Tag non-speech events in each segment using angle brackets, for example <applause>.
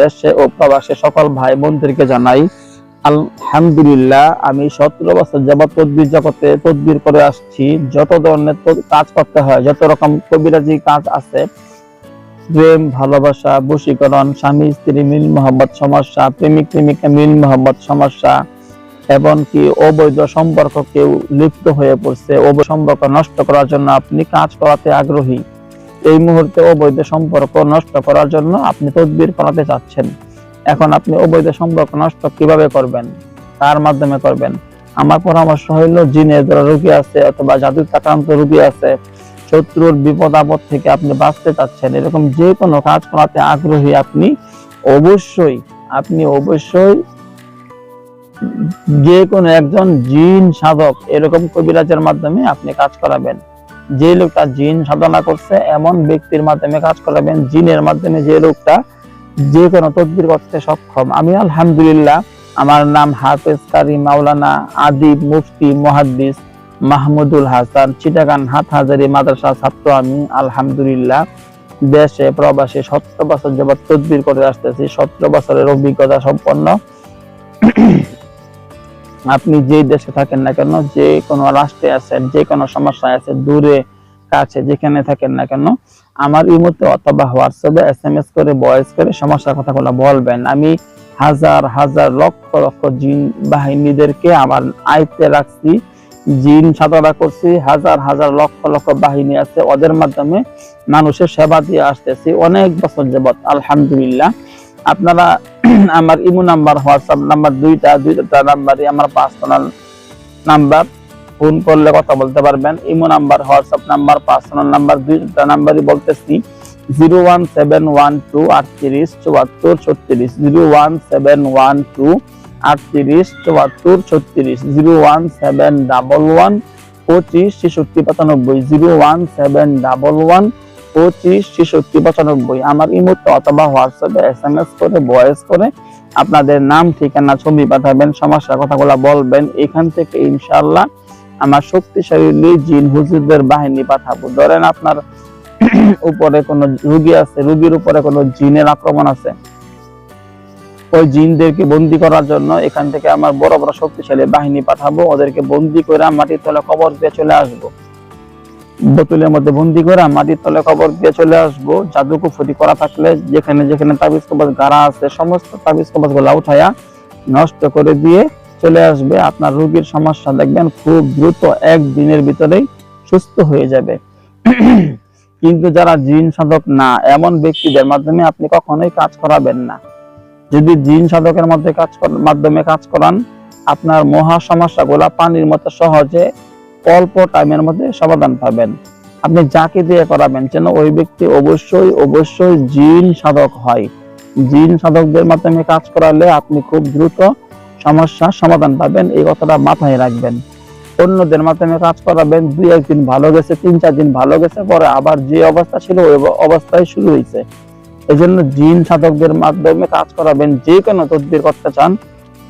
দেশে ও প্রবাসে সকল ভাই বোনদেরকে জানাই, আলহামদুলিল্লাহ, আমি সতেরো বছর তদবির জগতে তদবির করে আসছি। যত ধরনের কাজ করতে হয়, যত রকম কবিরাজি কাজ আছে, প্রেম, ভালোবাসা, বশীকরণ, স্বামী, স্ত্রী, মিল মোহাম্মদ সমস্যা, প্রেমিক, প্রেমিকা, মিল মোহাম্মদ সমস্যা, এমনকি অবৈধ সম্পর্ক কেউ লিপ্ত হয়ে পড়ছে। অবৈধ সম্পর্ক নষ্ট করার জন্য আপনি কাজ করাতে আগ্রহী। এই মুহূর্তে অবৈধ সম্পর্ক নষ্ট করার জন্য আপনি তদবির করাতে চাচ্ছেন। এখন আপনি অবৈধ সম্পর্ক নষ্ট কীভাবে করবেন? কার মাধ্যমে করবেন? আমার পরামর্শ হইল জিনের দ্বারা রোগী আছে অথবা জাদুর আক্রান্ত রোগী আছে, শত্রুর বিপদ আপদ থেকে আপনি বাঁচতে চাচ্ছেন। এরকম যে কোনো কাজ করাতে আগ্রহী আপনি, অবশ্যই আপনি অবশ্যই যে কোনো একজন জিন সাধক এরকম কবিরাজের মাধ্যমে আপনি কাজ করাবেন। যে লোকটা জিন সাধনা করছে, এমন ব্যক্তির মাধ্যমে কাজ করাবেন জিনের মাধ্যমে যে লোকটা যে কোনো তদবির করতে সক্ষম। আমি আলহামদুলিল্লাহ, আমার নাম হাফেজ কারি মাওলানা আদিব মুফতি মুহাদ্দিস মাহমুদুল হাসান চিটাগান হাত হাজারি মাদ্রাসা ছাত্র আমি। আলহামদুলিল্লাহ, দেশে, প্রবাসে সতেরো বছর যাবৎ তদবির করে আসতেছি, সতেরো বছরের অভিজ্ঞতা সম্পন্ন। আপনি যে দেশে থাকেন না কেন, যে কোনো রাষ্ট্রে আছেন, যে কোনো সমস্যায় আছে দূরে, কাছে, যেখানে থাকেন না কেন, আমার ইমোতে অথবা হোয়াটসঅ্যাপে এস এম এস করে ভয়েস করে সমস্যার কথাগুলো বলবেন। আমি হাজার হাজার, লক্ষ লক্ষ জিন বাহিনীদেরকে আমার আয়ত্তে রাখছি, জিন সাধনা করছি, হাজার হাজার, লক্ষ লক্ষ বাহিনী আছে, ওদের মাধ্যমে মানুষের সেবা দিয়ে আসতেছি। অনেক বছর যাবত আলহামদুলিল্লাহ। আপনারা আমার ইমো নাম্বার, হোয়াটসঅ্যাপ নাম্বার দুইটা দুইটা নাম্বারই আমার পার্সোনাল নাম্বার। ফোন করলে কথা বলতে পারবেন। Imo number, WhatsApp number personal number দুইটা নাম্বারই বলতেছি। Zero one seven one two আটত্রিশ চুয়াত্তর ছত্রিশ, zero one seven one two আটত্রিশ চুয়াত্তর ছত্রিশ, zero one seven double one পঁচিশ ছেষট্টি পঁচানব্বই, zero one seven double one পঁচিশ, ছেষট্টি, পঁচানব্বই। আমার ইমোতে অথবা হোয়াটসঅ্যাপে এস এম এস করে ভয়েস করে আপনাদের নাম, ঠিকানা, ছবি পাঠাবেন সমস্যার কথাগুলো বলবেন। এখান থেকে ইনশাল্লাহ আমার শক্তিশালী জিন হুজুরদের বাহিনী পাঠাবো। ধরেন আপনার <clears throat> উপরে কোনো রুগী আছে, রুগীর উপরে কোনো জিনের আক্রমণ আছে। ওই জিনদেরকে বন্দি করার জন্য এখান থেকে আমার বড় বড় শক্তিশালী বাহিনী পাঠাবো। ওদেরকে বন্দি করে মাটির তলে কবর দিয়ে চলে আসব। বোতলের মধ্যে বন্দি করে মাটির তলে কবর দিয়ে চলে আসব। জাদু কুফুরি করা থাকলে যেখানে যেখানে তাবিজ কবজ গাড়া আছে, সমস্ত তাবিজ কবজগুলা উঠাইয়া নষ্ট করে দিয়ে চলে আসবে। আপনার রোগীর সমস্যা দেখবেন খুব দ্রুত একদিনের ভিতরেই সুস্থ হয়ে যাবে। কিন্তু যারা জিন সাধক না, এমন ব্যক্তিদের মাধ্যমে আপনি কখনোই কাজ করাবেন না। যদি জিন সাধকের মধ্যে কাজ মাধ্যমে কাজ করান, আপনার মহা সমস্যাগুলা পানির মতো সহজে অল্প টাইমের মধ্যে সমাধান পাবেন। আপনি যাকে দিয়ে করাবেন যেন ওই ব্যক্তি অবশ্যই অবশ্যই জিন সাধক হয়। জিন সাধকদের মাধ্যমে কাজ করালে আপনি খুব দ্রুত সমস্যার সমাধান পাবেন, এই কথাটা মাথায় রাখবেন। অন্যদের মাধ্যমে কাজ করাবেন, দুই একদিন ভালো গেছে, তিন চার দিন ভালো গেছে, পরে আবার যে অবস্থা ছিল ওই অবস্থায় শুরু হয়েছে। এই জন্য জিন সাধকদের মাধ্যমে কাজ করাবেন, যে কোনো তদবির করতে চান,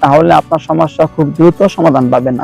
তাহলে আপনার সমস্যা খুব দ্রুত সমাধান পাবেন।